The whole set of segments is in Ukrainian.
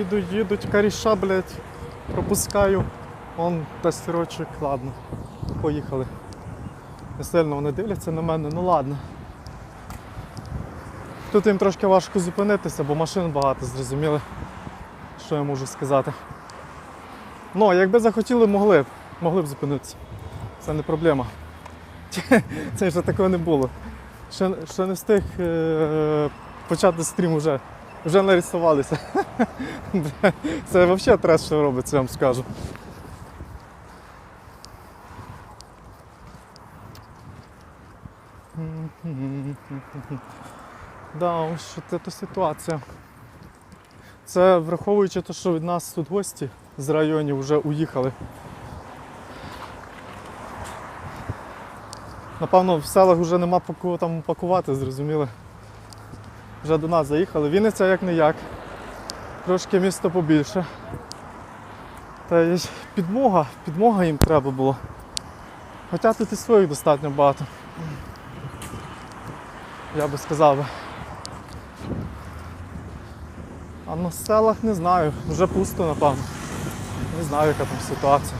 Їду, їдуть, каріша, блядь, пропускаю. Он тестірочок, ладно. Поїхали. Не сильно вони дивляться на мене, ну ладно. Тут їм трошки важко зупинитися, бо машин багато, зрозуміли, що я можу сказати. Ну, якби захотіли, могли б. Могли б зупинитися. Це не проблема. Це вже такого не було. Ще, ще не встиг е- почати стрім вже. Вже нарисувалися. Це взагалі трес, що робиться, я вам скажу. Да, ось це то ситуація. Це враховуючи те, що від нас тут гості з районів вже уїхали. Напевно, в селах вже нема по кого там пакувати, зрозуміли. Вже до нас заїхали. Вінниця як не як. Трошки місто побільше. Та є підмога, підмога їм треба було. Хоча тут і своїх достатньо багато. Я би сказав. А на селах не знаю, вже пусто, напевно. Не знаю, яка там ситуація.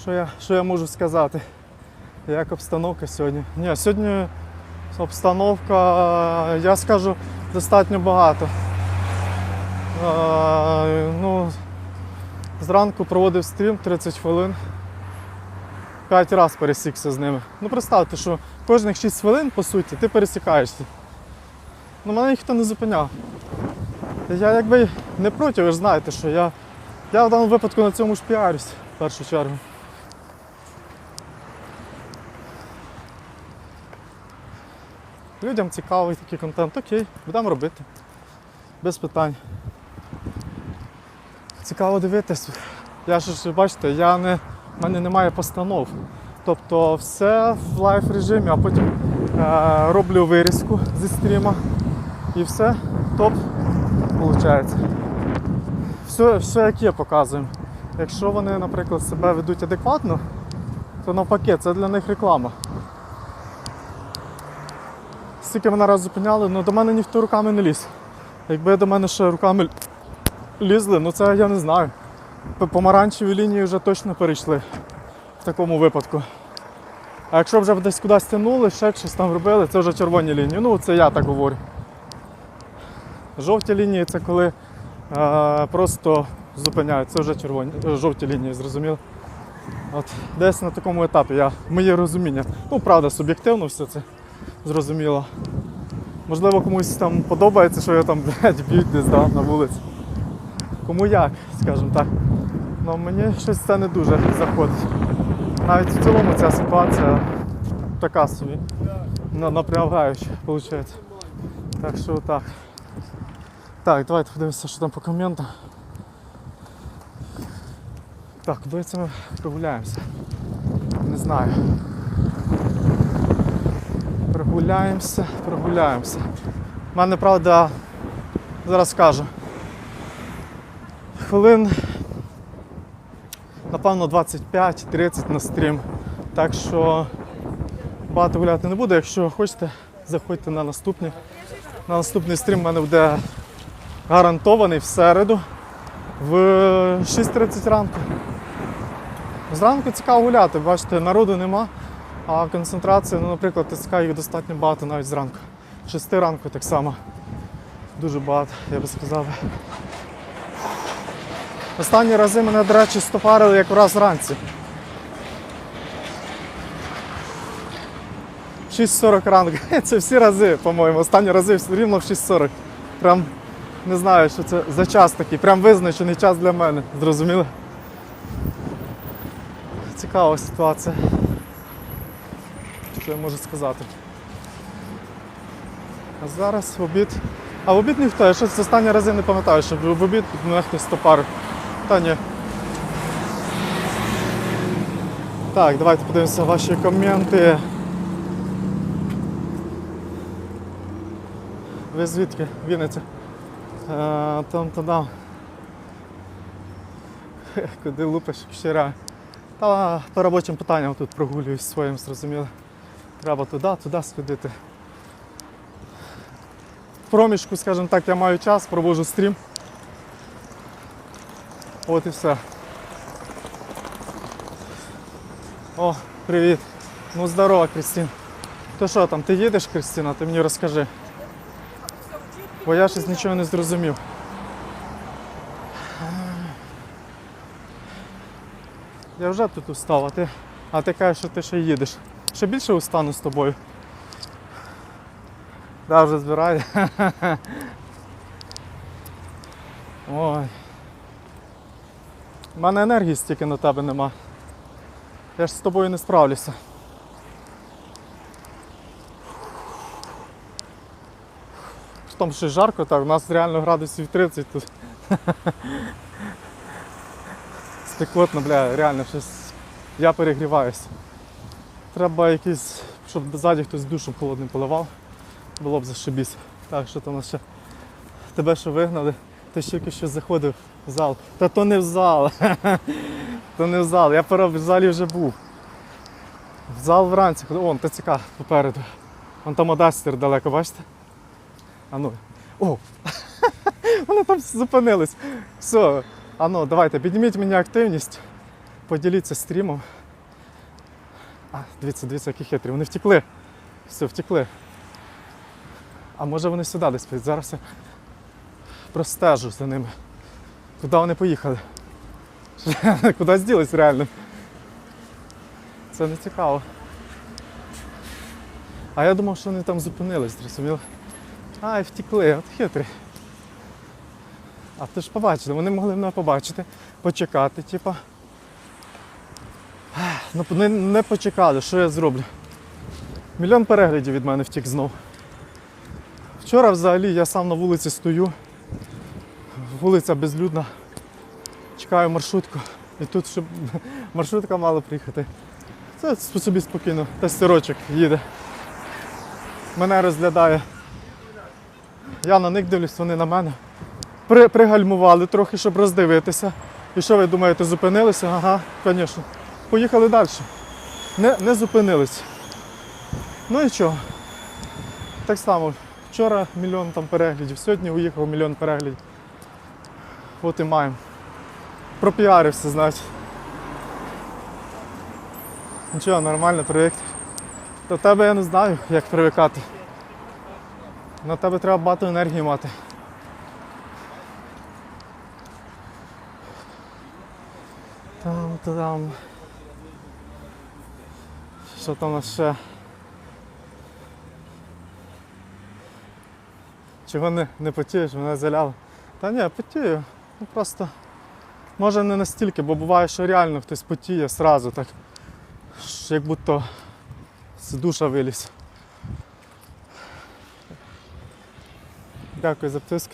Що я, що я можу сказати? Як обстановка сьогодні? Ні, сьогодні обстановка, я скажу, достатньо багато. Е, ну, зранку проводив стрім 30 хвилин. П'ять разів пересікся з ними. Ну представте, що кожних 6 хвилин, по суті, ти пересікаєшся. Ну, мене ніхто не зупиняв. Я якби не проти, ви ж знаєте, що я, я в даному випадку на цьому ж піарюсь в першу чергу. Людям цікавий такий контент, окей, будемо робити. Без питань. Цікаво дивитись. Я ж бачите, я не, в мене немає постанов. Тобто все в лайф режимі, а потім е, роблю вирізку зі стріма і все, топ виходить. Все, все як є показуємо. Якщо вони, наприклад, себе ведуть адекватно, то навпаки, це для них реклама. Стільки мене раз зупиняли, ну до мене ніхто руками не ліз. Якби до мене ще руками лізли, ну це я не знаю. По помаранчевій лінії вже точно перейшли в такому випадку. А якщо вже десь кудись тянули, ще щось там робили, це вже червоні лінії. Ну це я так говорю. Жовті лінії це коли е, просто зупиняють, це вже червоні, е, жовті лінії, зрозуміло. От десь на такому етапі я, моє розуміння. Ну, правда, суб'єктивно все це зрозуміло. Можливо, комусь там подобається, що я там блядь, б'ють десь да, на вулиці. Кому як, скажімо так. Ну мені щось це не дуже заходить. Навіть в цілому ця ситуація така собі. на- Напрягаюча, виходить. Так що так. Так, давайте подивимося, що там по коментам. Так, куди це ми прогуляємося? Не знаю. Прогуляємося, прогуляємося. У мене, правда, зараз скажу. Хвилин, напевно, 25-30 на стрім. Так що багато гуляти не буду. Якщо хочете, заходьте на наступний. На наступний стрім в мене буде гарантований в середу в 6.30 ранку. Зранку цікаво гуляти, бачите, народу нема, а концентрація, ну, наприклад, ТСК їх достатньо багато навіть зранку. 6 ранку так само. Дуже багато, я би сказав. Останні рази мене, до речі, стопарили якраз вранці. 6.40 ранку. Це всі рази, по-моєму. Останні рази рівно в 6.40. Прям не знаю, що це за час такий. Прям визначений час для мене. Зрозуміли? Цікава ситуація. Що я можу сказати? А зараз в обід. А в обід ніхто, я щось останні рази не пам'ятаю, щоб в обід мене хтось стопарив. Та ні. Так, давайте подивимося ваші коменти. Ви звідки? Вінниця. Е, Там та дам. Куди лупиш вчора? Та по робочим питанням тут прогулююсь своїм, зрозуміло. Треба туди, туди сходити. проміжку, скажімо так, я маю час, провожу стрім. От і все. О, привіт. Ну здорово, Крістін. То що там, ти їдеш, Крістіна? Ти мені розкажи. Бо я щось нічого не зрозумів. Я вже тут устав, а ти, а ти кажеш, що ти ще їдеш. Ще більше устану з тобою. Да, вже збирає. Ой. У мене енергії стільки на тебе нема. Я ж з тобою не справлюся. В тому що жарко, так, у нас реально градусів 30 тут. Спекотно, бля, реально щось. Я перегріваюся. Треба якийсь, щоб ззаді хтось душем холодним поливав. Було б зашибісь. Так, що там ще. Тебе що вигнали, ти ж тільки що заходив в зал. Та то не в зал. то не в зал. Я пора в залі вже був. В зал вранці, ходив. Вон, ТЦК попереду. Вон там Одастер далеко, бачите? А ну. О! Вони там зупинились. Все. А ну, давайте, підніміть мені активність. Поділіться стрімом. А, дивіться, дивіться, які хитрі. Вони втекли. Все, втекли. А може вони сюди десь підуть? Зараз я простежу за ними. Куди вони поїхали? Куди зділись реально? Це не цікаво. А я думав, що вони там зупинились, зрозуміло? А, і втекли, от хитрі. А ти ж побачили, вони могли мене побачити, почекати, типа. Ну, не, не почекали, що я зроблю? Мільйон переглядів від мене втік знов. Вчора взагалі я сам на вулиці стою. Вулиця безлюдна. Чекаю маршрутку. І тут, щоб маршрутка мала приїхати. Це собі спокійно. Та сирочок їде. Мене розглядає. Я на них дивлюсь, вони на мене. При, пригальмували трохи, щоб роздивитися. І що ви думаєте, зупинилися? Ага, звісно. Поїхали далі. Не, не зупинились. Ну і що? Так само, вчора мільйон там переглядів, сьогодні уїхав мільйон переглядів. От і маємо. Пропіарився, значить. Нічого, нормально, привик. До тебе я не знаю, як привикати. На тебе треба багато енергії мати. Там, там. Що там у нас ще? Чого не, не потієш, мене заляло. Та ні, потію. Ну просто. Може не настільки, бо буває, що реально хтось потіє сразу так. Як будто з душа виліз. Дякую за птиск.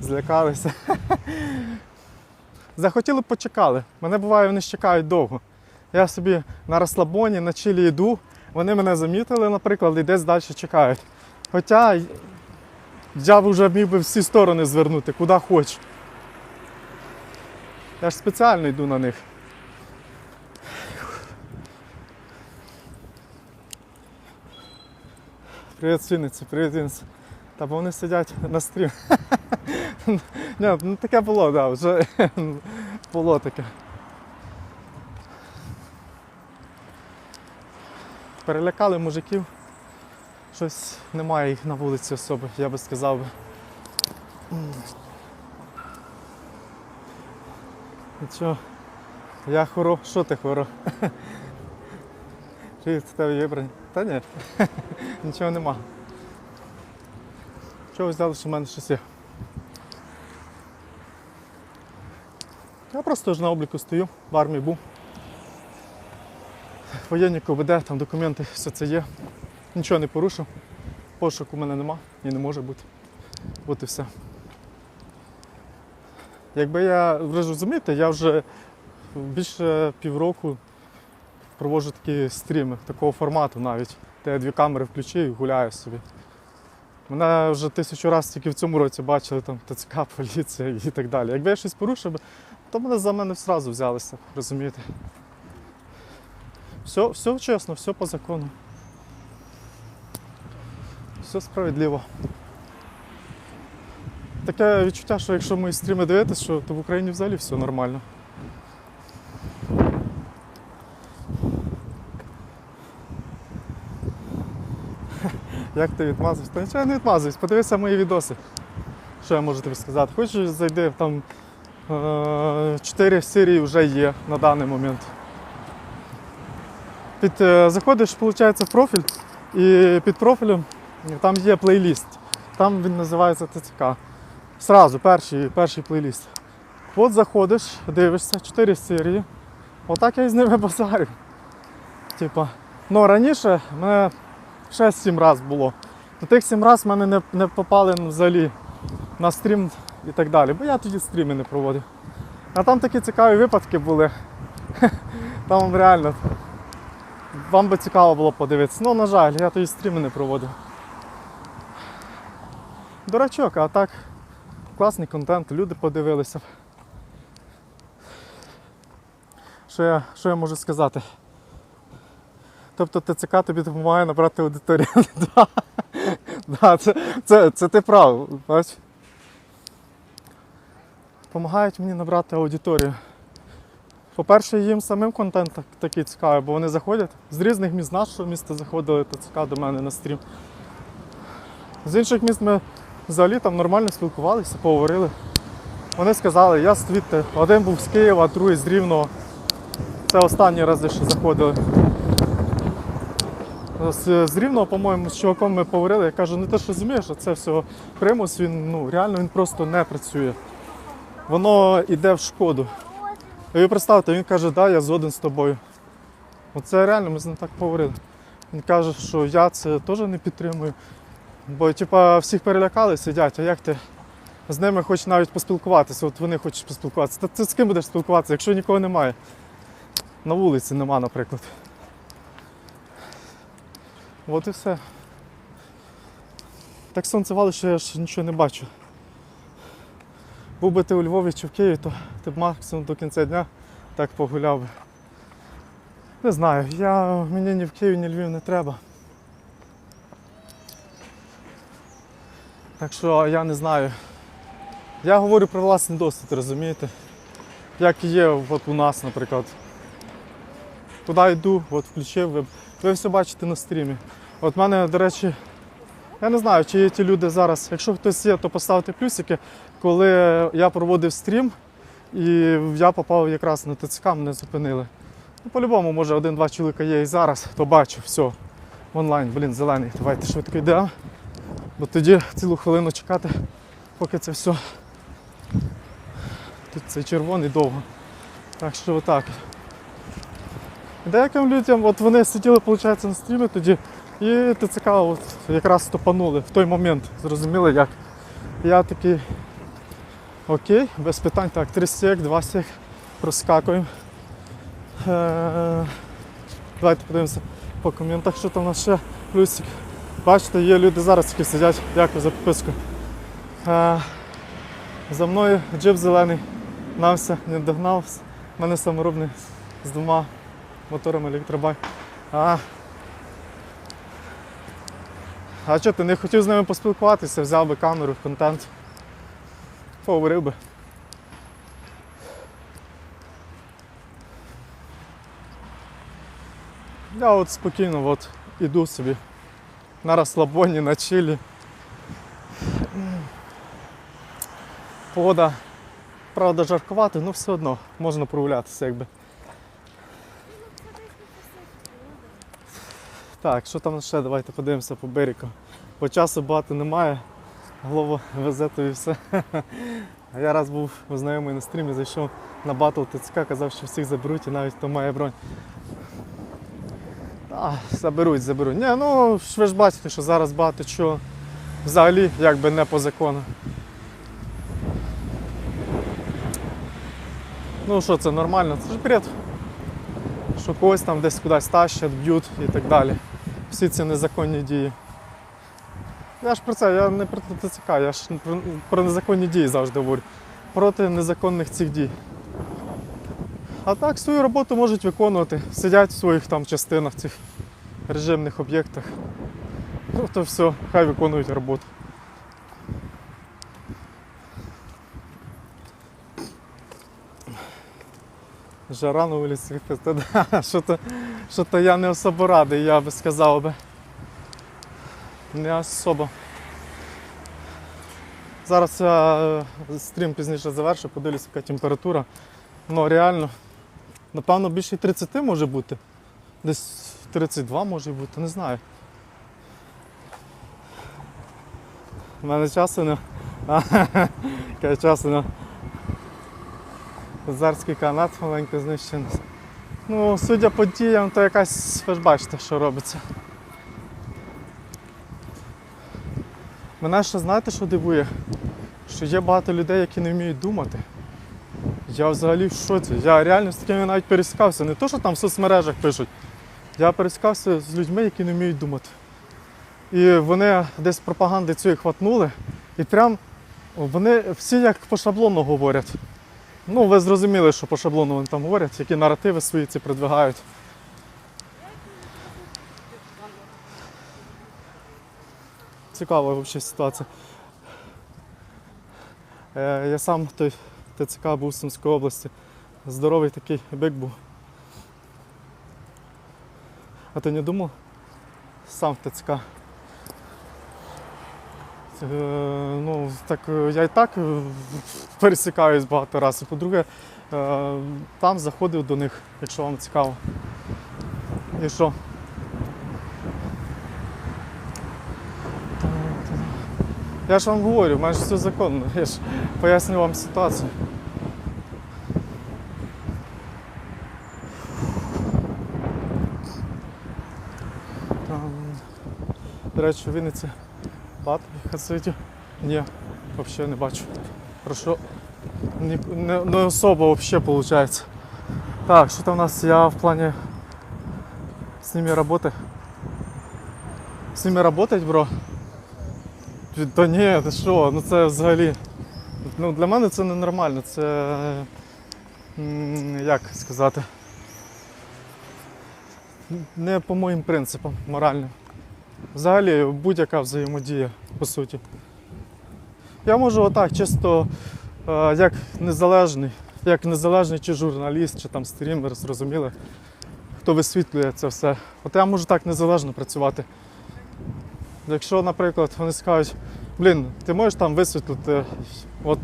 Злякалися. Захотіли б почекали. Мене буває, вони чекають довго. Я собі на розслабоні, на чилі йду, вони мене замітили, наприклад, і десь далі чекають. Хоча я вже міг би всі сторони звернути, куди хочу. Я ж спеціально йду на них. Привіт, Сіниці, привіт, Інс. Та бо вони сидять на стрім. Ну таке було, да, вже було таке. Перелякали мужиків. Щось немає їх на вулиці особи, я би сказав. Нічого. Я хоро. Що ти хоро? Привіт, в тебе бронь? Та ні. Нічого нема. Чого взяли, що в мене щось є? Я просто ж на обліку стою, в армії був. Воєнні КВД, там документи, все це є. Нічого не порушив. Пошук у мене нема і не може бути. От і все. Якби я, розумієте, я вже більше півроку проводжу такі стріми, такого формату навіть. Де я дві камери включив і гуляю собі. Мене вже тисячу разів тільки в цьому році бачили там ТЦК, поліція і так далі. Якби я щось порушив, то мене за мене одразу взялися, розумієте? Все, все чесно, все по закону. Все справедливо. таке відчуття, що якщо мої стріми дивитися, що то в Україні взагалі все нормально. Як ти відмазуєшся? Та нічого я не відмазуюсь, подивися мої відоси. Що я можу тобі сказати? Хочеш зайди, там е, 4 серії вже є на даний момент. Під, е, заходиш, виходить, в профіль, і під профілем там є плейліст. Там він називається ТЦК. Сразу, перший, перший плейліст. От заходиш, дивишся, 4 серії. Отак я і з ними базарю. Типа, ну раніше мене 6-7 разів було. До тих 7 разів мене не, не попали взагалі на стрім і так далі, бо я тоді стріми не проводив. А там такі цікаві випадки були. Там реально. Вам би цікаво було подивитися. Ну, на жаль, я тоді стріми не проводив. Дурачок, а так, класний контент, люди подивилися. Що я, що я можу сказати? Тобто ТЦК тобі допомагає набрати аудиторію. Да. Це, це, це ти прав. Бач? Допомагають мені набрати аудиторію. По-перше, їм самим контент так- такий цікавий, бо вони заходять з різних міст нашого міста заходили ТЦК до мене на стрім. З інших міст ми взагалі там нормально спілкувалися, поговорили. Вони сказали, я звідти, один був з Києва, другий з Рівного. Це останні рази, що заходили. З, з Рівного, по-моєму, з чуваком ми поговорили, я кажу, не те, що розумієш, а це все примус, він ну, реально він просто не працює. Воно йде в шкоду. І ви представте, він каже, да, я згоден з тобою. Оце реально ми з ним так поговорили. Він каже, що я це теж не підтримую. Бо типа всіх перелякали, сидять, а як ти з ними хочеш навіть поспілкуватися, от вони хочуть поспілкуватися. Та ти з ким будеш спілкуватися, якщо нікого немає? На вулиці нема, наприклад. От і все. Так сонцевало, що я ж нічого не бачу. Був би ти у Львові чи в Києві, то ти б максимум до кінця дня так погуляв би. Не знаю, я, мені ні в Києві, ні Львів не треба. Так що я не знаю. Я говорю про власний досвід, розумієте? Як є от у нас, наприклад. Куди йду, от включив, ви, ви все бачите на стрімі. От мене, до речі, я не знаю, чи є ті люди зараз. Якщо хтось є, то поставте плюсики. Коли я проводив стрім і я попав якраз на ТЦК, мене зупинили. Ну, по-любому, може, один-два чоловіка є і зараз, то бачу, все. Онлайн, блін, зелений. Давайте швидко йдемо. Бо тоді цілу хвилину чекати, поки це все. Тут цей червоний довго. Так що отак. Деяким людям, от вони сиділи, виходить, на стрімі тоді, і ТЦК от якраз стопанули в той момент. Зрозуміли як. Я такий. Окей, без питань. Так, три сек, два сек, проскакуємо. Е, Давайте подивимося по коментах, що там у нас ще плюсик. Бачите, є люди зараз, які сидять. Дякую за підписку. Е, За мною джип зелений. Нався, не догнав. У мене саморобний з двома моторами електробайк. А, а що ти не хотів з ними поспілкуватися, взяв би камеру, контент. Поговорив би. Я от спокійно от іду собі на розслабоні, на чилі. Погода, правда, жаркувати, але все одно можна прогулятися якби. Так, що там ще? Давайте подивимося по берегу. По часу багато немає, голову везе то і все. Я раз був знайомий на стрімі, зайшов на батл ТЦК, казав, що всіх заберуть і навіть хто має бронь. А, заберуть, заберуть. Ні, ну ви ж бачите, що зараз багато чого взагалі якби не по закону. Ну що, це нормально, це ж бред. Що когось там десь кудись тащать, б'ють і так далі. Всі ці незаконні дії. Я ж про це, я не про ТЦК, я ж про, про незаконні дії завжди говорю. Проти незаконних цих дій. А так свою роботу можуть виконувати, сидять в своїх там частинах, цих режимних об'єктах. Ну то все, хай виконують роботу. Жара на вулиці, що-то, що-то я не особо радий, я би сказав би. Не особо. Зараз я е, стрім пізніше завершу, подивлюся, яка температура. Ну реально, напевно, більше 30 може бути. Десь 32 може бути, не знаю. У мене часу не. Часу не. Зерський канат маленько знищений. Ну, судя по діям, то якась, ви ж бачите, що робиться. Мене ще знаєте, що дивує? Що є багато людей, які не вміють думати. Я взагалі в шоці. Я реально з такими навіть пересікався. Не то, що там в соцмережах пишуть. Я пересікався з людьми, які не вміють думати. І вони десь пропаганди цієї хватнули, і прям вони всі як по шаблону говорять. Ну, ви зрозуміли, що по шаблону вони там говорять, які наративи свої ці продвигають. Цікава взагалі ситуація. Е, Я сам той ТЦК був з Сумської області. Здоровий такий бик був. А ти не думав? Сам в ТЦК. Е, Ну, так я і так е, пересікаюсь багато разів. По-друге, е, там заходив до них, якщо вам цікаво. І що? Я ж вам говорю, майже все законно. Я ж поясню вам ситуацію. Там, До речі, в Бат хасидів. Ні, взагалі не бачу. Про що? Не, не, не особо взагалі виходить. Так, що там у нас? Я в плані з ними роботи. З ними работать, бро? Та ні, ти що, ну це взагалі. Ну, для мене це ненормально, це. Як сказати? Не по моїм принципам моральним. Взагалі будь-яка взаємодія, по суті. Я можу отак, чисто е, як незалежний, як незалежний чи журналіст, чи там стрімер, зрозуміли, хто висвітлює це все. От я можу так незалежно працювати. Якщо, наприклад, вони скажуть, блін, ти можеш там висвітлити от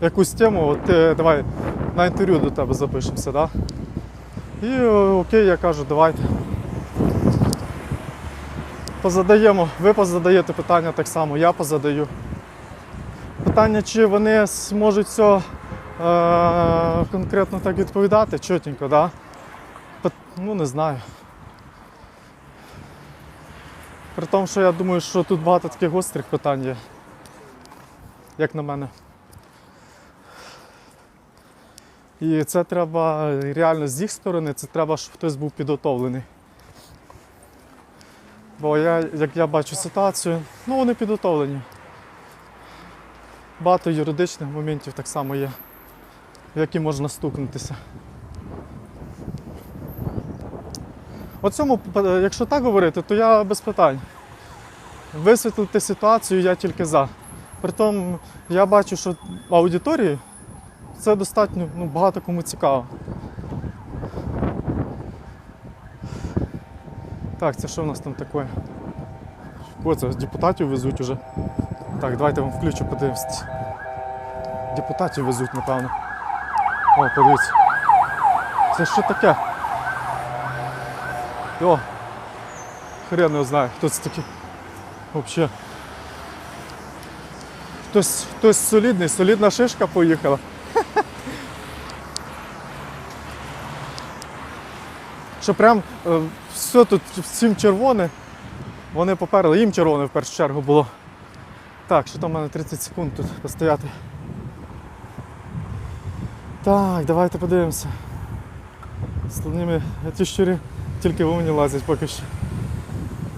якусь тему, от ти давай на інтерв'ю до тебе запишемося, да? І окей, я кажу, давайте. Позадаємо, ви позадаєте питання так само, я позадаю. Питання, чи вони зможуть все е, конкретно так відповідати, чотенько, да? Ну, не знаю. При тому, що я думаю, що тут багато таких гострих питань є, як на мене. І це треба реально з їх сторони, це треба, щоб хтось був підготовлений. Бо я, як я бачу ситуацію, ну вони підготовлені. Багато юридичних моментів так само є, в які можна стукнутися. От цьому, е, якщо так говорити, то я без питань. Висвітлити ситуацію я тільки за. Притом я бачу, що аудиторії це достатньо ну, багато кому цікаво. Так, це що в нас там таке? О, це депутатів везуть уже. Так, давайте вам включу, подивимось. Депутатів везуть, напевно. О, подивіться. Це що таке? О, хрен його знає, хто це такий. Взагалі. Хтось, хтось солідний, солідна шишка поїхала. Що прям е, все тут всім червоне. Вони поперли, їм червоне в першу чергу було. Так, що там в мене 30 секунд тут постояти. Так, давайте подивимося. Складними ті щурі тільки в мені лазять поки що.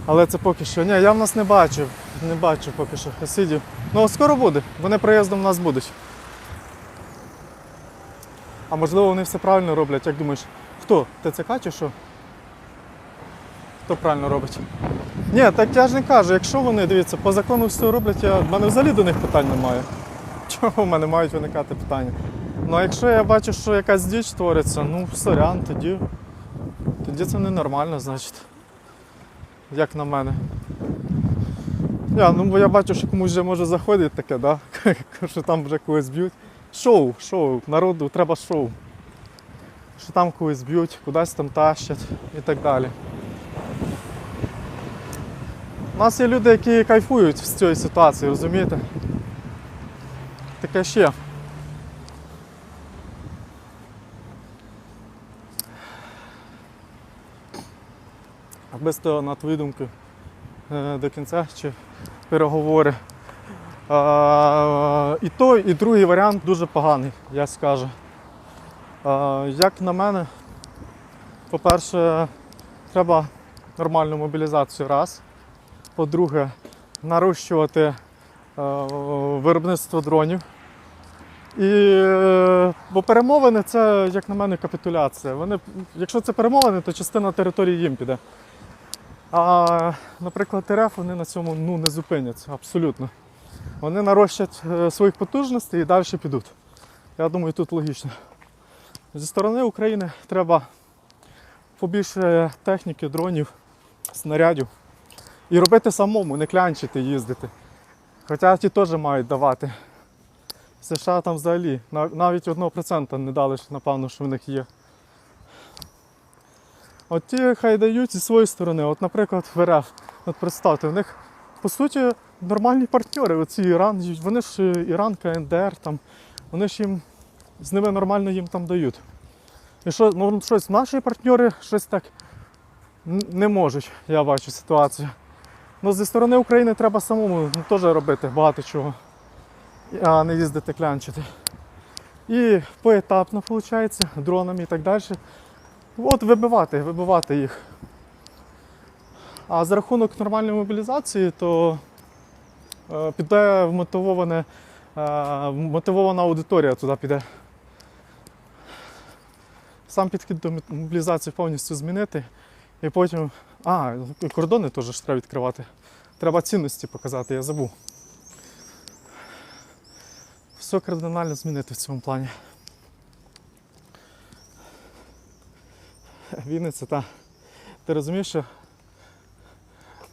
Але це поки що. Ні, я в нас не бачив. Не бачу поки що хасидів. Ну скоро буде. Вони приїздом в нас будуть. А можливо вони все правильно роблять, як думаєш? Хто? ТЦК чи що? Хто правильно робить? Ні, так я ж не кажу, якщо вони, дивіться, по закону все роблять, я... в мене взагалі до них питань немає. Чого в мене мають виникати питання? Ну а якщо я бачу, що якась діч твориться, ну сорян, тоді, тоді це ненормально, значить. Як на мене. Я, ну бо я бачу, що комусь вже може заходити таке, да? що там вже когось б'ють. Шоу, шоу, народу треба шоу. Що там когось б'ють, кудись там тащать і так далі. У нас є люди, які кайфують з цієї ситуації, розумієте? Таке ще. А без того, на твою думку, е, до кінця чи переговори. Е, І той, і другий варіант дуже поганий, я скажу. Як на мене, по-перше, треба нормальну мобілізацію раз. По-друге, нарощувати е, виробництво дронів. І, е, бо перемовини це, як на мене, капітуляція. Вони, якщо це перемовини, то частина території їм піде. А, наприклад, РФ вони на цьому ну, не зупиняться абсолютно. Вони нарощать е, своїх потужностей і далі підуть. Я думаю, тут логічно. Зі сторони України треба побільше техніки, дронів, снарядів. І робити самому, не клянчити, їздити. Хоча ті теж мають давати. США там взагалі навіть 1% не дали, напевно, що в них є. От ті хай дають зі своєї сторони. От, наприклад, в РФ, от представте, в них по суті нормальні партнери. Оці Іран, вони ж е, Іран, КНДР, там, вони ж їм з ними нормально їм там дають. І що, ну, щось наші партнери щось так не можуть, я бачу ситуацію. Ну, зі сторони України треба самому ну, теж робити багато чого, а не їздити клянчити. І поетапно, виходить, дронами і так далі. От вибивати, вибивати їх. А за рахунок нормальної мобілізації, то е, піде е, мотивована аудиторія туди піде. Сам підхід до мобілізації повністю змінити. І потім. А, кордони теж треба відкривати. Треба цінності показати, я забув. Все кардинально змінити в цьому плані. Вінниця, та. Ти розумієш, що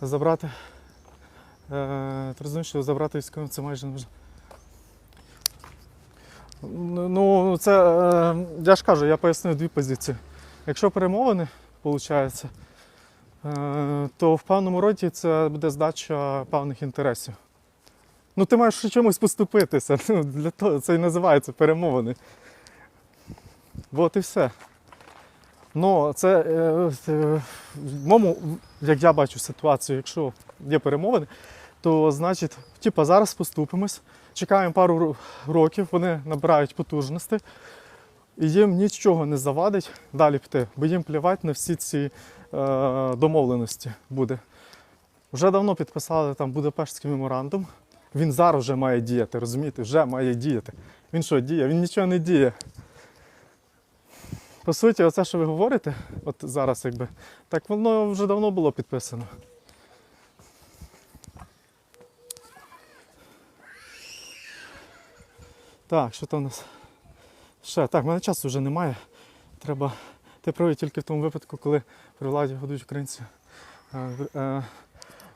забрати. Е, ти розумієш, що забрати військовим це майже неможливо. Ну, це е, я ж кажу, я пояснив дві позиції. Якщо перемовини, виходить, е, то в певному роді це буде здача певних інтересів. Ну, ти маєш ще чимось поступитися. Ну, для того це і називається перемовини. От і все. Ну, це е, в моєму, як я бачу ситуацію, якщо є перемовини, то значить, типа зараз поступимось, чекаємо пару років, вони набирають потужності, і їм нічого не завадить далі піти, бо їм плівати на всі ці е, домовленості буде. Вже давно підписали там Будапештський меморандум. Він зараз вже має діяти, розумієте? Вже має діяти. Він що діє? Він нічого не діє. По суті, оце, що ви говорите, от зараз якби, так воно вже давно було підписано. Так, що там у нас? Ще, так, в мене часу вже немає. Треба. Ти правий тільки в тому випадку, коли при владі годують українців. Е, е,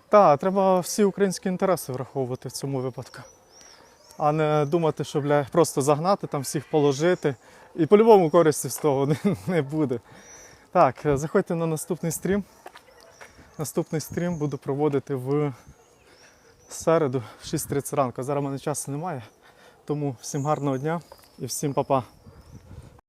Так, треба всі українські інтереси враховувати в цьому випадку. А не думати, що бля, просто загнати, там всіх положити. І по-любому користі з того не, не буде. Так, е, заходьте на наступний стрім. Наступний стрім буду проводити в середу в 6.30 ранку. Зараз в мене часу немає. Тому всім гарного дня і всім па-па.